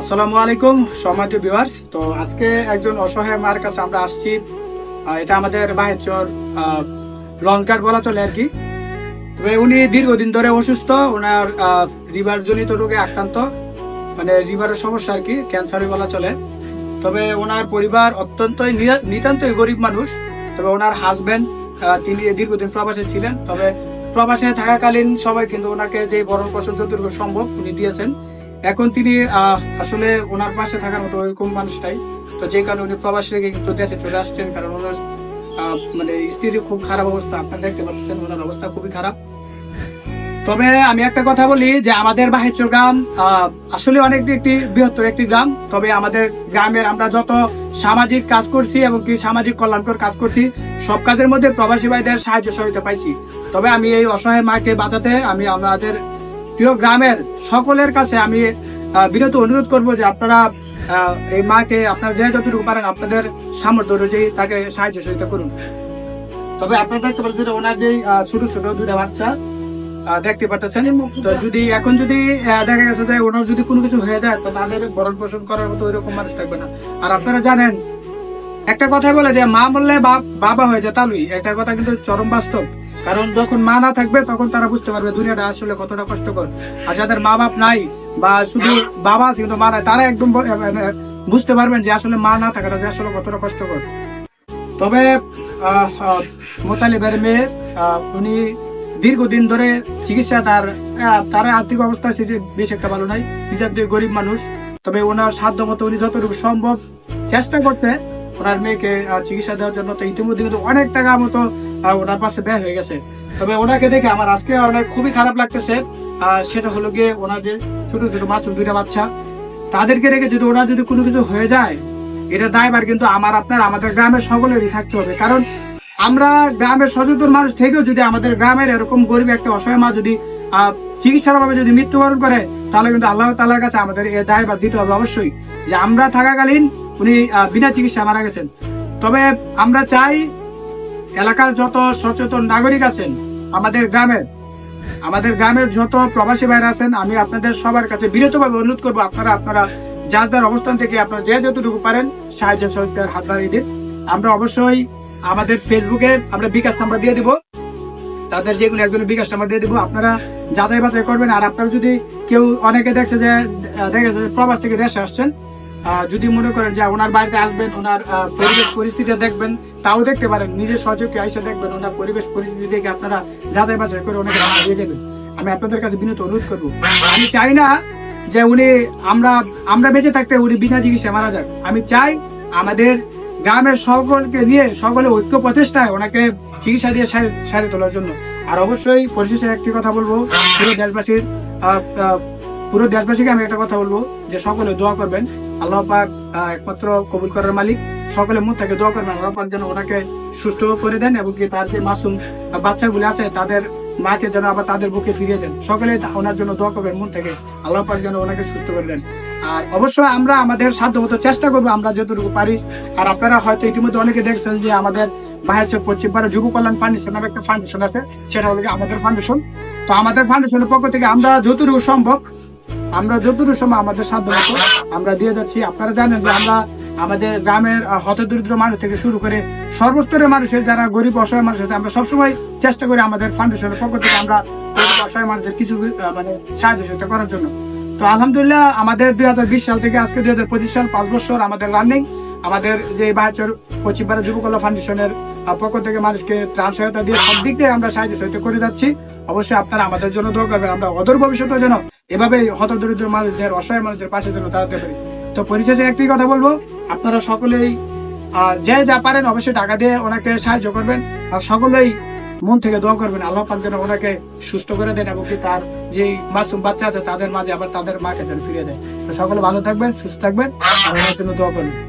আসসালামু আলাইকুম, সম্মানিত ভিউয়ার্স তো আজকে একজন অসহায় মার কাছে আমরা আসছি। এটা আমাদের বাহেচর লঞ্চ গার্ড বলা চলে আর কি। তবে উনি দীর্ঘদিন ধরে অসুস্থ, ওনার রিভার জনিত রোগে আক্রান্ত মানে রিভারের সমস্যা আর কি ক্যান্সারই বলা চলে। তবে ওনার পরিবার অত্যন্তই নিতান্তই গরিব মানুষ। তবে ওনার হাজব্যান্ড তিনি দীর্ঘদিন প্রবাসে ছিলেন। তবে প্রবাসে থাকাকালীন সবাই কিন্তু ওনাকে যে বরণ যতটুকু সম্ভব উনি দিয়েছেন। এখন তিনি আসলে ওনার পাশে থাকার মতো ওইরকম মানুষটাই। তো যে কারণে উনি প্রবাসী রেখে কিন্তু দেশে চলে আসছেন, কারণ ওনার মানে স্ত্রীর খুব খারাপ অবস্থা, আপনারা দেখতে পাচ্ছেন ওনার অবস্থা খুবই খারাপ। তবে আমি একটা কথা বলি যে আমাদের বাহির গ্রাম আসলে অনেক একটি বৃহত্তর একটি গ্রাম, তবে আমাদের গ্রামের আমরা যত সামাজিক কাজ করছি এবং কি সামাজিক কল্যাণকর কাজ করছি, সব কাজের মধ্যে প্রবাসী ভাইদের সাহায্য সহায়তা পাইছি। তবে আমি এই অসহায় মাকে বাঁচাতে আমি আমাদের প্রিয় গ্রামের সকলের কাছে আমি বিরত অনুরোধ করব যে আপনারা এই মাকে আপনারা যে যতটুকু পারেন আপনাদের সামর্থ্য অনুযায়ী তাকে সাহায্য সহায়তা করুন। তবে আপনারা দেখতে পাচ্ছেন যে ওনার যে ছোট ছোট দুটা বাচ্চা দেখতে পাচ্ছেন তো যদি এখন যদি দেখা গেছে যে ওনার যদি কোনো কিছু হয়ে যায়, তো তাদের ভরণ পোষণ করার মতো ওইরকম মানুষ থাকবে না। আর আপনারা জানেন, একটা কথা বলে যে মা বললে বাবা হয়ে যায় তালুই। একটা কথা কিন্তু চরম বাস্তব। কারণ যখন মা না থাকবে, তখন তারা বুঝতে পারবে দুনিয়াটা আসলে কতটা কষ্টকর। আর যাদের মা বাপ নাই, বা শুধু বাবা আছে কিন্তু মা নাই, তারা একদম বুঝতে পারবেন যে আসলে মা না থাকাটা যে আসলে কতটা কষ্টকর। তবে মোতালিবের মেয়ে উনি দীর্ঘদিন ধরে চিকিৎসা তার তার আর্থিক অবস্থা সেটি বেশ একটা ভালো নাই। নিজের দুই গরিব মানুষ। তবে ওনার সাধ্য মতো উনি যতটুকু সম্ভব চেষ্টা করছে ওনার মেয়েকে চিকিৎসা দেওয়ার জন্য তো ইতিমধ্যে কিন্তু অনেক টাকা মতো ওনার পাশে ব্যয় হয়ে গেছে। তবে ওনাকে দেখে আমার আজকে অনেক খুবই খারাপ লাগতেছে। সেটা হলো গিয়ে ওনার যে ছোট ছোট মাসুম দুইটা বাচ্চা, তাদেরকে রেখে যদি ওনার যদি কোনো কিছু হয়ে যায়, এটা দায়বার কিন্তু আমার, আপনার, আমাদের গ্রামের সকলেরই থাকতে হবে। কারণ আমরা গ্রামের সচেতন মানুষ থেকেও যদি আমাদের গ্রামের এরকম গরিব একটা অসহায় মা যদি চিকিৎসার অভাবে যদি মৃত্যুবরণ করে, তাহলে কিন্তু আল্লাহ তালার কাছে আমাদের এ দায়বার দিতে হবে অবশ্যই। যে আমরা থাকাকালীন উনি বিনা চিকিৎসা মারা গেছেন। তবে আমরা চাই এলাকার যত সচেতন নাগরিক আছেন আমাদের গ্রামের আমাদের গ্রামের যত প্রবাসী ভাইরা আছেন আমি আপনাদের সবার কাছে বিরতভাবে অনুরোধ করব আপনারা আপনারা যার যার অবস্থান থেকে আপনারা যে যতটুকু পারেন সাহায্য সহযোগিতার হাত বাড়িয়ে দিন। আমরা অবশ্যই আমাদের ফেসবুকে আমরা বিকাশ নাম্বার দিয়ে দিব। তাদের যে কোনো একজনের বিকাশ নাম্বার দিয়ে দিব। আপনারা যাচাই বাছাই করবেন। আর আপনারা যদি কেউ অনেকে দেখছে যে আহ, দেখা যাচ্ছে যে প্রবাস থেকে দেশে আসছেন যদি মনে করেন যে ওনার বাড়িতে আসবেন, ওনার পরিবেশ পরিস্থিতি দেখবেন, তাও দেখতে পারেন, নিজের সহযোগকে আইসা দেখবেন, ওনার পরিবেশ পরিস্থিতি দেখে আপনারা যাচাই বাছাই করে ওনাকে দিয়ে দেবেন আমি আপনাদের কাছে বিনীত অনুরোধ করব। আমি চাই না যে উনি, আমরা আমরা বেঁচে থাকতে উনি বিনা চিকিৎসা মারা যাক। আমি চাই আমাদের গ্রামের সকলকে নিয়ে, সকলে ঐক্য প্রচেষ্টায় ওনাকে চিকিৎসা দিয়ে সারি তোলার জন্য। আর অবশ্যই পরিশেষে একটি কথা বলব, পুরো দেশবাসীর পুরো দেশবাসীকে আমি একটা কথা বলব, যে সকলে দোয়া করবেন। আল্লাহ পাক একমাত্র কবুল করার মালিক। সকলে মুখ থেকে দোয়া করবেন, আল্লাহ পাক যেন ওনাকে সুস্থ করে দেন এবং কি তার যে মাসুম বাচ্চাগুলো আছে, তাদের মাকে যেন আবার তাদের বুকে ফিরিয়ে দেন। সকলে ওনার জন্য দোয়া করবেন মন থেকে, আল্লাহ পাক যেন ওনাকে সুস্থ করে দেন। আর অবশ্যই আমরা আমাদের সাধ্য মতো চেষ্টা করব, আমরা যতটুকু পারি। আর আপনারা হয়তো ইতিমধ্যে অনেকে দেখছেন যে আমাদের বাহাচক পশ্চিমপাড়া যুব কল্যাণ ফাউন্ডেশন নামে একটা ফাউন্ডেশন আছে, সেটা হলো আমাদের ফাউন্ডেশন। তো আমাদের ফাউন্ডেশনের পক্ষ থেকে আমরা যতটুকু সম্ভব আমরা যতটুকু সময় আমাদের সাধ্য মতো আমরা দিয়ে যাচ্ছি। আপনারা জানেন যে আমরা আমাদের গ্রামের আহ, হতদরিদ্র মানুষ থেকে শুরু করে সর্বস্তরের মানুষের যারা গরিব অসহায় মানুষ আছে আমরা সবসময় চেষ্টা করি আমাদের ফাউন্ডেশনের পক্ষ থেকে আমরা গরিব অসহায় মানুষদের কিছু মানে সাহায্য সহায়তা করার জন্য। তো আলহামদুলিল্লাহ আমাদের দুই হাজার বিশ সাল থেকে আজকে দুই হাজার পঁচিশ সাল পাঁচ বছর আমাদের রানিং আমাদের যে বাহাচর পশ্চিমবাড়া যুবকলা ফাউন্ডেশনের পক্ষ থেকে মানুষকে ত্রাণ সহায়তা দিয়ে সব দিক দিয়ে আমরা সাহায্য সহায়তা করে যাচ্ছি। অবশ্যই আপনারা আমাদের জন্য দোয়া করবেন আমরা অদূর ভবিষ্যতে যেন এভাবে হতদরিদ্র মানুষদের, অসহায় মানুষদের পাশে যেন দাঁড়াতে পারি। তো পরিশেষে একটি কথা বলব, আপনারা সকলেই যে যা পারেন অবশ্যই টাকা দিয়ে ওনাকে সাহায্য করবেন আর সকলেই মন থেকে দোয়া করবেন, আল্লাহ পাক যেন ওনাকে সুস্থ করে দেন এবং কি তার যে মাসুম বাচ্চা আছে তাদের মাঝে আবার তাদের মাকে যেন ফিরিয়ে দেয়। তো সকলে ভালো থাকবেন, সুস্থ থাকবেন, আর ওনার জন্য দোয়া করবেন।